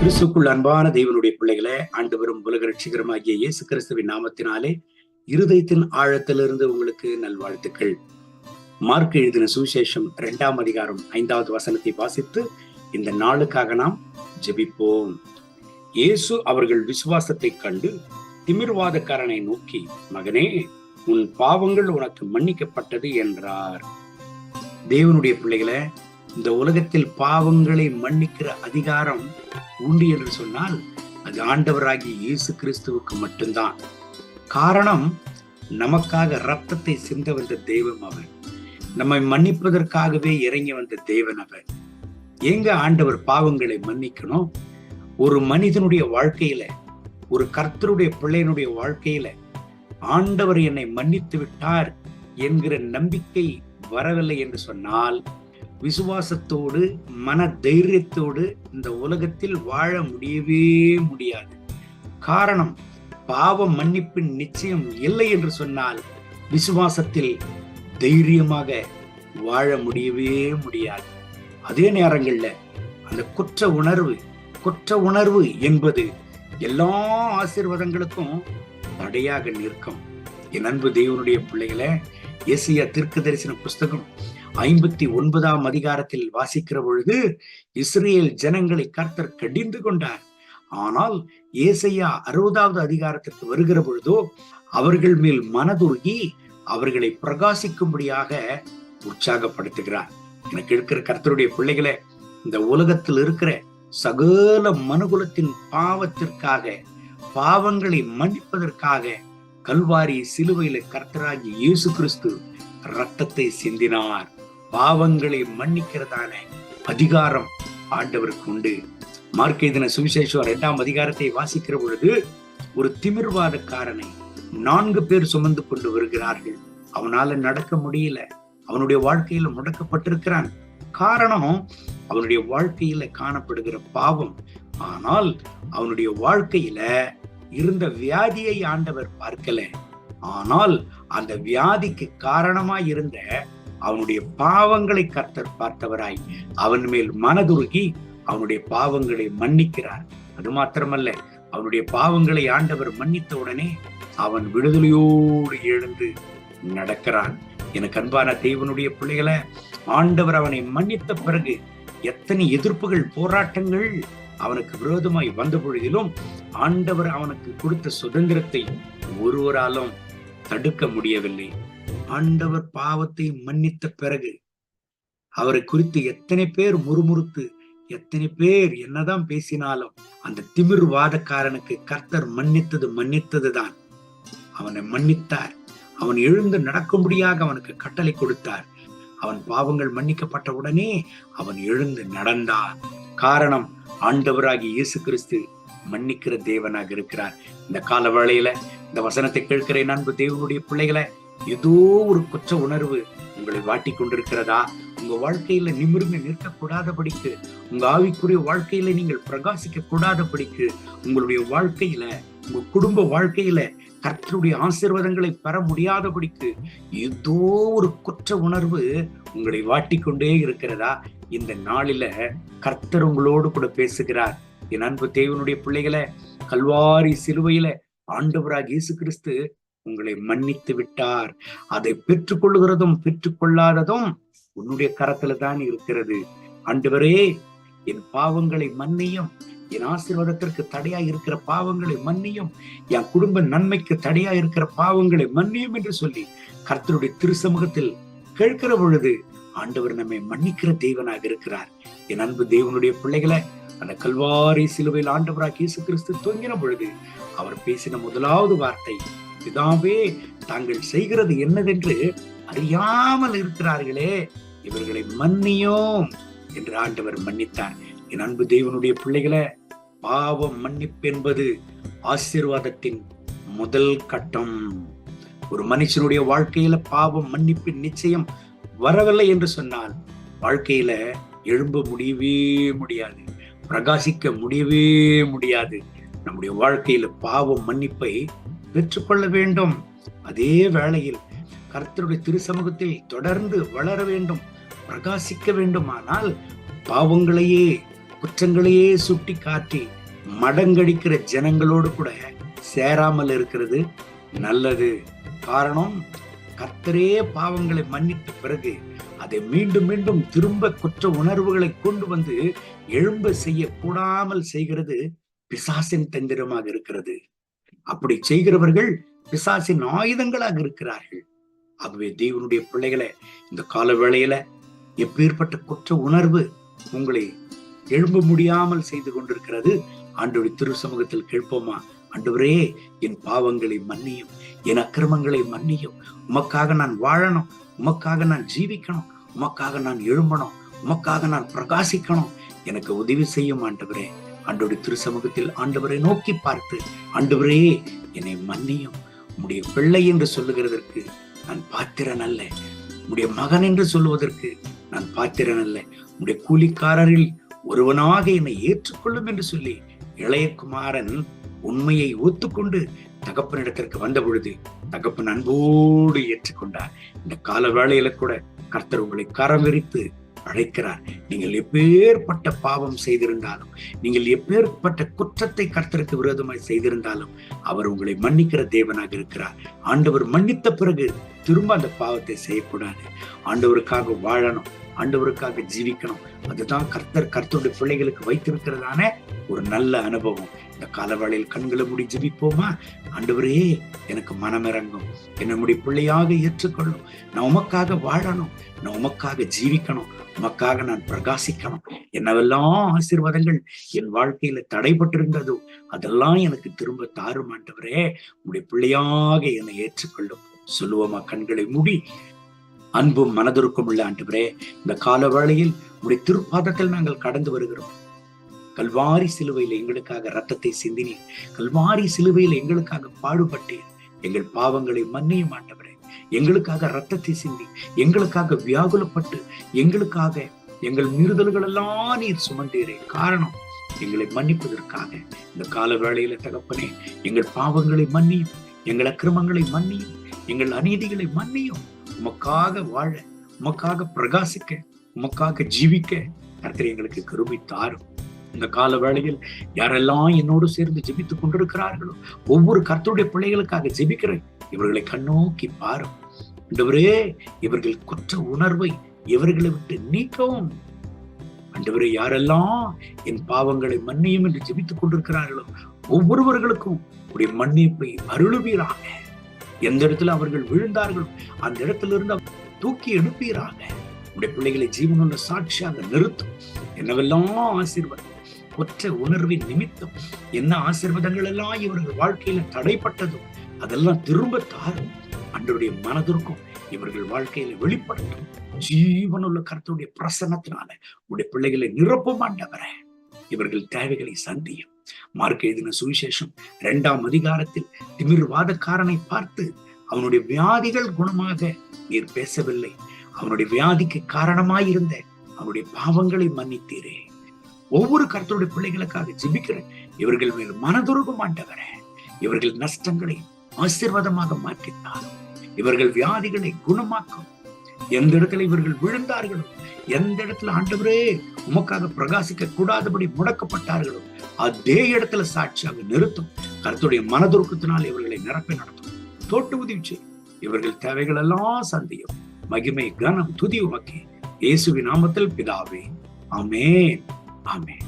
கிறிஸ்துக்குள் அன்பான தெய்வனுடைய பிள்ளைகளே ஆண்டு வரும் உலக ரட்சிகரமாகிய இயேசு கிறிஸ்துவின் நாமத்தினாலே இருதயத்தின் ஆழத்திலிருந்து உங்களுக்கு நல்வாழ்த்துக்கள். மார்க் எழுதின சுவிசேஷம் இரண்டாம் அதிகாரம் ஐந்தாவது வசனத்தை வாசித்து இந்த நாளுக்காக நாம் ஜெபிப்போம். இயேசு அவர்கள் விசுவாசத்தை கண்டு திமிர்வாதக்காரனை நோக்கி மகனே உன் பாவங்கள் உனக்கு மன்னிக்கப்பட்டது என்றார். தேவனுடைய பிள்ளைகளை இந்த உலகத்தில் பாவங்களை மன்னிக்கிற அதிகாரம் உண்டு என்று சொன்னால் அது ஆண்டவராகிய இயேசு கிறிஸ்துவுக்கு மட்டும்தான். காரணம் நமக்காக ரத்தத்தை சிந்த வந்த தெய்வம் அவர் நம்மை மன்னிப்பதற்காகவே இறங்கி வந்த தேவன் அவர் எங்க ஆண்டவர் பாவங்களை மன்னிக்கணும் ஒரு மனிதனுடைய வாழ்க்கையில ஒரு கர்த்தருடைய பிள்ளையனுடைய வாழ்க்கையில ஆண்டவர் என்னை மன்னித்து விட்டார் என்கிற நம்பிக்கை வரவில்லை என்று சொன்னால் விசுவாசத்தோடு மன தைரியத்தோடு இந்த உலகத்தில் வாழ முடியவே முடியாது. காரணம் பாவ மன்னிப்பின் நிச்சயம் இல்லை என்று சொன்னால் விசுவாசத்தில் தைரியமாக வாழ முடியவே முடியாது. அதே நேரங்களில் அந்த குற்ற உணர்வு குற்ற உணர்வு என்பது எல்லா ஆசீர்வாதங்களுக்கும் தடையாக நிற்கும். என் அன்பு தேவனுடைய பிள்ளைகளை ஏசியா தீர்க்க தரிசன புஸ்தகம் ஐம்பத்தி ஒன்பதாம் அதிகாரத்தில் வாசிக்கிற பொழுது இஸ்ரேல் ஜனங்களை கர்த்தர் கடிந்து கொண்டார். ஆனால் ஏசையா அறுபதாவது அதிகாரத்திற்கு வருகிற பொழுதோ அவர்கள் மேல் மனதுருகி அவர்களை பிரகாசிக்கும்படியாக உற்சாகப்படுத்துகிறார். எனக்கு இருக்கிற கர்த்தருடைய பிள்ளைகளை இந்த உலகத்தில் இருக்கிற சகல மனுகுலத்தின் பாவத்திற்காக பாவங்களை மன்னிப்பதற்காக கல்வாரி சிலுவையில கர்த்தராகி இயேசு கிறிஸ்து ரத்தத்தை சிந்தினார். பாவங்களை மன்னிக்கிறதான அதிகாரம் ஆண்டவருக்கு உண்டு. மார்க்கேதன சுவிசேஷம் இரண்டாம் அதிகாரத்தை வாசிக்கிற பொழுது ஒரு திமிர்வாதக்காரனை நான்கு பேர் சுமந்து கொண்டு வருகிறார்கள். அவனால நடக்க முடியல. அவனுடைய வாழ்க்கையில முடக்கப்பட்டிருக்கிறான். காரணம் அவனுடைய வாழ்க்கையில காணப்படுகிற பாவம். ஆனால் அவனுடைய வாழ்க்கையில இருந்த வியாதியை ஆண்டவர் பார்க்கல. ஆனால் அந்த வியாதிக்கு காரணமா இருந்த அவனுடைய பாவங்களை கர்த்தர் பார்த்தவராய் அவன் மேல் மனதுருகி அவனுடைய பாவங்களை மன்னிக்கிறார். அது மாத்திரமல்ல அவனுடைய பாவங்களை ஆண்டவர் மன்னித்த உடனே அவன் விடுதலையோடு எழுந்து நடக்கிறான். எனக்கு அன்பான தெய்வனுடைய பிள்ளைகளை ஆண்டவர் அவனை மன்னித்த பிறகு எத்தனை எதிர்ப்புகள் போராட்டங்கள் அவனுக்கு விரோதமாய் வந்த பொழுதிலும் ஆண்டவர் அவனுக்கு கொடுத்த சுதந்திரத்தை ஒருவராலும் தடுக்க முடியவில்லை. ஆண்டவர் பாவத்தை மன்னித்த பிறகு அவரை குறித்து எத்தனை பேர் முறுமுறுத்து எத்தனை பேர் என்னதான் பேசினாலும் அந்த திமிர்வாதக்காரனுக்கு கர்த்தர் மன்னித்தது மன்னித்ததுதான். அவனை மன்னித்தார். அவன் எழுந்து நடக்கும்படியாக அவனுக்கு கட்டளை கொடுத்தார். அவன் பாவங்கள் மன்னிக்கப்பட்ட உடனே அவன் எழுந்து நடந்தான். காரணம் ஆண்டவராகி இயேசு கிறிஸ்து மன்னிக்கிற தேவனாக இருக்கிறார். இந்த கால வேளையில இந்த வசனத்தை கேட்கிற நண்பு தேவனுடைய பிள்ளைகளை ஏதோ ஒரு குற்ற உணர்வு உங்களை வாட்டி கொண்டிருக்கிறதா? உங்க வாழ்க்கையில நிமிர்ந்து நிற்கக்கூடாதபடிக்கு உங்க ஆவிக்குரிய வாழ்க்கையில நீங்கள் பிரகாசிக்க கூடாதபடிக்கு உங்களுடைய வாழ்க்கையில உங்க குடும்ப வாழ்க்கையில கர்த்தருடைய ஆசீர்வாதங்களை பெற முடியாதபடிக்கு ஏதோ ஒரு குற்ற உணர்வு உங்களை வாட்டிக்கொண்டே இருக்கிறதா? இந்த நாளில கர்த்தர் உங்களோடு கூட பேசுகிறார். என் அன்பு தேவனுடைய பிள்ளைகளை கல்வாரி சிலுவையில ஆண்டவராக இயேசு கிறிஸ்து உங்களை மன்னித்து விட்டார். அதை பெற்றுக்கொள்ளுகிறதும் பெற்றுக்கொள்ளாததும் உன்னுடைய கரத்துல தான் இருக்கிறது. ஆண்டவரே என் பாவங்களை மன்னியும். என் ஆசீர்வாதத்திற்கு தடையா இருக்கிற பாவங்களை மன்னியும். என் குடும்ப நன்மைக்கு தடையா இருக்கிற பாவங்களை மன்னியும் என்று சொல்லி கர்த்தருடைய திருசமூகத்தில் கேட்கிற பொழுது ஆண்டவர் நம்மை மன்னிக்கிற தேவனாக இருக்கிறார். என் அன்பு தேவனுடைய பிள்ளைகளை அந்த கல்வாரி சிலுவையில் ஆண்டவராக இயேசு கிறிஸ்து தொங்கின பொழுது அவர் பேசின முதலாவது வார்த்தை பிதாவே தாங்கள் செய்கிறது என்னதென்று அறியாமல் இருக்கிறார்களே. இவர்களை மன்னியோம் என்று ஆண்டவர் மன்னித்தார். என் அன்பு தேவனுடைய பிள்ளைகளை பாவம் மன்னிப்பு என்பது ஆசீர்வாதத்தின் முதல் கட்டம். ஒரு மனுஷனுடைய வாழ்க்கையில பாவம் மன்னிப்பு நிச்சயம் வரவில்லை என்று சொன்னால் வாழ்க்கையில எழும்ப முடியவே முடியாது பிரகாசிக்க முடியவே முடியாது. நம்முடைய வாழ்க்கையில பாவம் மன்னிப்பை பெற்றுக்கொள்ள வேண்டும். அதே வேளையில் கர்த்தருடைய திருசமூகத்தில் தொடர்ந்து வளர வேண்டும் பிரகாசிக்க வேண்டுமானால் பாவங்களையே குற்றங்களையே சுட்டி காட்டி மடங்கடிக்கிற ஜனங்களோடு கூட சேராமல் இருக்கிறது நல்லது. காரணம் கர்த்தரே பாவங்களை மன்னித்த பிறகு அதை மீண்டும் மீண்டும் திரும்ப குற்ற உணர்வுகளை கொண்டு வந்து எழும்ப செய்ய கூடாமல் செய்கிறது பிசாசின் தந்திரமாக இருக்கிறது. அப்படி செய்கிறவர்கள் பிசாசின் ஆயுதங்களாக இருக்கிறார்கள். ஆகவே தேவனுடைய பிள்ளைகளை இந்த கால வேளையில எப்பேற்பட்ட குற்ற உணர்வு உங்களை எழும்ப முடியாமல் செய்து கொண்டிருக்கிறது ஆண்டோடைய திரு சமூகத்தில் கேட்போமா? ஆண்டவரே என் பாவங்களை மன்னியும் என் அக்கிரமங்களை மன்னியும். உமக்காக நான் வாழணும் உமக்காக நான் ஜீவிக்கணும் உமக்காக நான் எழும்பணும் உமக்காக நான் பிரகாசிக்கணும். எனக்கு உதவி செய்யும் ஆண்டவரே. ஆண்டோடைய திரு சமூகத்தில் ஆண்டவரை நோக்கி பார்த்து ஆண்டவரே என்னை மன்னியும். உடைய பிள்ளை என்று சொல்லுகிறதற்கு நான் பாத்திரன் அல்ல. உடைய மகன் என்று சொல்லுவதற்கு நான் பாத்திரன் அல்ல. உடைய கூலிக்காரரில் ஒருவனாக என்னை ஏற்றுக்கொள்ளும் என்று சொல்லி இளையகுமாரன் உண்மையை ஒத்துக்கொண்டு தகப்பனிடத்திற்கு வந்த பொழுது தகப்பன் அன்போடு ஏற்றுக்கொண்டார். இந்த கால வேளையில கூட கர்த்தர் உங்களை கரம் விரித்து அழைக்கிறார். நீங்கள் எப்பேற்பட்ட பாவம் செய்திருந்தாலும் நீங்கள் எப்பேற்பட்ட குற்றத்தை கர்த்தருக்கு விரோதமாய் செய்திருந்தாலும் அவர் உங்களை மன்னிக்கிற தேவனாக இருக்கிறார். ஆண்டவர் மன்னித்த பிறகு திரும்ப அந்த பாவத்தை செய்யக்கூடாது. ஆண்டவருக்காக வாழணும். ஆண்டவருக்காக ஜீவிக்கணும். அதுதான் கர்த்தர் கர்த்தருடைய பிள்ளைகளுக்கு வைத்திருக்கிறதான ஒரு நல்ல அனுபவம். இந்த காலவாளையில் கண்களை முடி ஜிபிப்போமா? ஆண்டவரே எனக்கு மனமிறங்கும். என்னுடைய பிள்ளையாக ஏற்றுக்கொள்ளும். நான் உமக்காக வாழணும். நான் உமக்காக ஜீவிக்கணும். உமக்காக நான் பிரகாசிக்கணும். என்னவெல்லாம் ஆசீர்வாதங்கள் என் வாழ்க்கையில தடைபட்டிருந்ததோ அதெல்லாம் எனக்கு திரும்ப தாரும் ஆண்டவரே. உடைய பிள்ளையாக என்னை ஏற்றுக்கொள்ளும். சொல்லுவோமா? கண்களை மூடி அன்பும் மனதிற்கும் உள்ள ஆண்டவரே இந்த கால வேளையில் உடைய திருப்பாதத்தில் நாங்கள் கடந்து வருகிறோம். கல்வாரி சிலுவையில் எங்களுக்காக ரத்தத்தை சிந்தினீர். கல்வாரி சிலுவையில் எங்களுக்காக பாடுபட்டீர். எங்கள் பாவங்களை மன்னியும் ஆண்டவரே. எங்களுக்காக ரத்தத்தை சிந்தி எங்களுக்காக வியாகுலப்பட்டு எங்களுக்காக எங்கள் மீறுதல்கள் எல்லாம் நீர் சுமந்தீரே. காரணம் எங்களை மன்னிப்பதற்காக. இந்த கால வேளையில தகப்பனே எங்கள் பாவங்களை மன்னியும் எங்கள் அக்கிரமங்களை மன்னியும் எங்கள் அநீதிகளை மன்னியும். உமக்காக வாழ உமக்காக பிரகாசிக்க உமக்காக ஜீவிக்க கர்த்தர் எங்களுக்கு கருமை தாரும். இந்த கால வேளையில் யாரெல்லாம் என்னோடு சேர்ந்து ஜெபித்துக் கொண்டிருக்கிறார்களோ ஒவ்வொரு கர்த்தருடைய பிள்ளைகளுக்காக ஜெபிக்கிறேன் இவர்களை கண்ணோக்கி பாரும். அண்டவரே இவர்கள் குற்ற உணர்வை இவர்களை விட்டு நீக்கவும். அண்டவரே யாரெல்லாம் என் பாவங்களை மன்னியும் என்று ஜெபித்துக் கொண்டிருக்கிறார்களோ ஒவ்வொருவர்களுக்கும் உடைய மன்னிப்பை அருளுவீராக. எந்த இடத்துல அவர்கள் விழுந்தார்களோ அந்த இடத்துல இருந்து தூக்கி எடுப்பீராக உடைய பிள்ளைகளை ஜீவனுள்ள சாட்சியாக நிறுத்தும். என்னவெல்லாம் ஆசீர்வாதம் ஒற்ற உணர்வின் நிமித்தம் என்ன ஆசீர்வாதங்கள் எல்லாம் இவர்கள் வாழ்க்கையில தடைப்பட்டதும் அதெல்லாம் திரும்ப தாரும். அன்றைய மனதிற்கும் இவர்கள் வாழ்க்கையில வெளிப்படுத்தும். ஜீவனுள்ள கருத்துடைய பிரசனத்தினால உடைய பிள்ளைகளை நிரப்பும் ஆண்டவரே. இவர்கள் தேவைகளை சந்தியும். மார்க் எழுதின சுவிசேஷம் இரண்டாம் அதிகாரத்தில் திமிர்வாதக்காரனை பார்த்து அவனுடைய வியாதிகள் குணமாக நீர் பேசவில்லை. அவனுடைய வியாதிக்கு காரணமாயிருந்த அவனுடைய பாவங்களை மன்னித்தீரே. ஒவ்வொரு கருத்துடைய பிள்ளைகளுக்காக ஜிபிக்கிறேன் இவர்கள் மேல் மனதுருக மாட்டவர. இவர்கள் நஷ்டங்களை ஆசீர்வாதமாக மாற்றித்தார் இவர்கள் வியாதிகளை குணமாக்கும். எந்த இடத்துல இவர்கள் விழுந்தார்களோ எந்த இடத்துல ஆண்டவரே உமக்காக பிரகாசிக்க கூடாதபடி முடக்கப்பட்டார்களோ அதே இடத்துல சாட்சியாக நிறுத்தும். கருத்துடைய மனதுருக்கத்தினால் இவர்களை நிரப்பி நடத்தும். தோட்டு உதவி செய்யும் இவர்கள் தேவைகள் எல்லாம் சந்தியும். மகிமை கனம் துதி உமக்கே. இயேசுவின் நாமத்தில் பிதாவே. அமே அமே